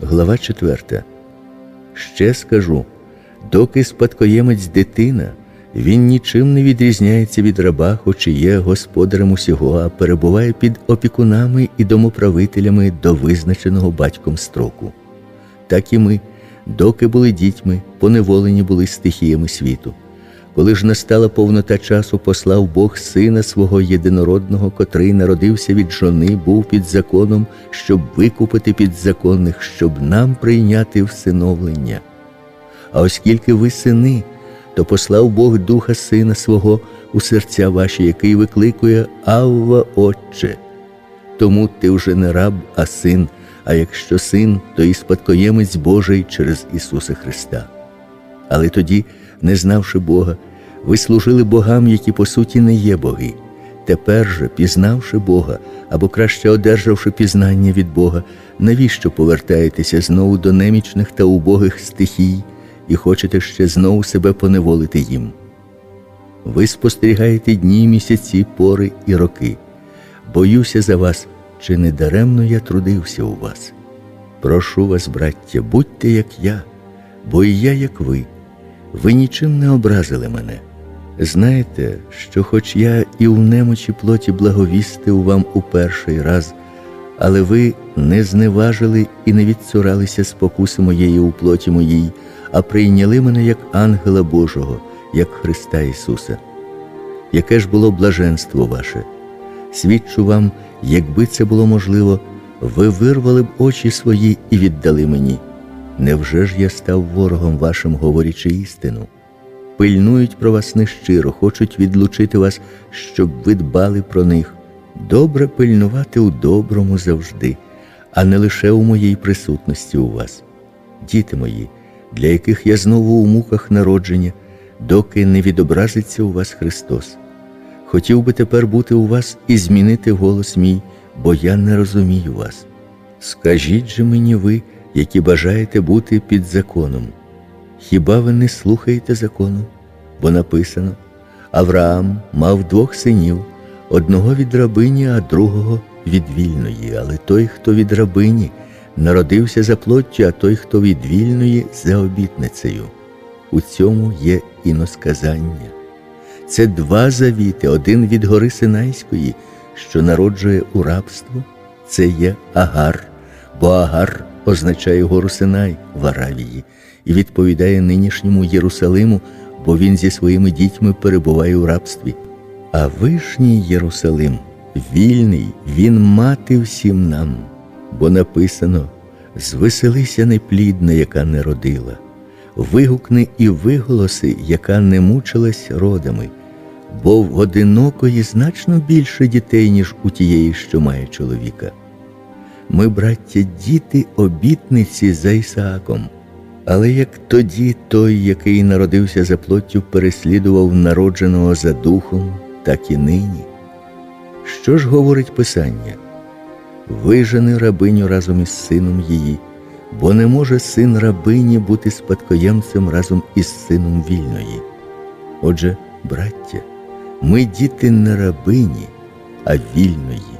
Глава 4. Ще скажу: доки спадкоємець дитина, він нічим не відрізняється від раба, хоч і є господарем усього, а перебуває під опікунами і домоправителями до визначеного батьком строку. Так і ми, доки були дітьми, поневолені були стихіями світу. Коли ж настала повнота часу, послав Бог сина свого єдинородного, котрий народився від жони, був під законом, щоб викупити підзаконних, щоб нам прийняти всиновлення. А оскільки ви сини, то послав Бог Духа Сина свого у серця ваші, який викликує Авва Отче. Тому ти вже не раб, а син, а якщо син, то і спадкоємець Божий через Ісуса Христа. Але тоді, не знавши Бога, ви служили богам, які по суті не є боги. Тепер же, пізнавши Бога, або краще одержавши пізнання від Бога, навіщо повертаєтеся знову до немічних та убогих стихій і хочете ще знову себе поневолити їм? Ви спостерігаєте дні, місяці, пори і роки. Боюся за вас, чи не даремно я трудився у вас. Прошу вас, браття, будьте як я, бо і я, як ви. Ви нічим не образили мене. Знаєте, що хоч я і в немочі плоті благовістив вам у перший раз, але ви не зневажили і не відцуралися спокуси моєї у плоті моїй, а прийняли мене як ангела Божого, як Христа Ісуса. Яке ж було блаженство ваше? Свідчу вам, якби це було можливо, ви вирвали б очі свої і віддали мені. Невже ж я став ворогом вашим, говорячи істину? Пильнують про вас нещиро, хочуть відлучити вас, щоб ви дбали про них. Добре пильнувати у доброму завжди, а не лише у моїй присутності у вас. Діти мої, для яких я знову у муках народження, доки не відобразиться у вас Христос. Хотів би тепер бути у вас і змінити голос мій, бо я не розумію вас. Скажіть же мені ви, які бажаєте бути під законом. Хіба ви не слухаєте закону? Бо написано Авраам мав двох синів, одного від рабині, а другого від вільної. Але той, хто від рабині, народився за плоттю, а той, хто від вільної, за обітницею. У цьому є іносказання. Це два завіти, один від гори Синайської, що народжує у рабство, це є Агар, бо Агар означає гору Синай в Аравії і відповідає нинішньому Єрусалиму, бо він зі своїми дітьми перебуває у рабстві. А вишній Єрусалим, вільний, він мати всім нам, бо написано: звеселися неплідна, яка не родила, вигукни і виголоси, яка не мучилась родами, бо в одинокої значно більше дітей, ніж у тієї, що має чоловіка. Ми, браття, діти обітниці за Ісааком. Але як тоді той, який народився за плоттю, переслідував народженого за духом, так і нині. Що ж говорить Писання? Вижени рабиню разом із сином її, бо не може син рабині бути спадкоємцем разом із сином вільної. Отже, браття, ми діти не рабині, а вільної.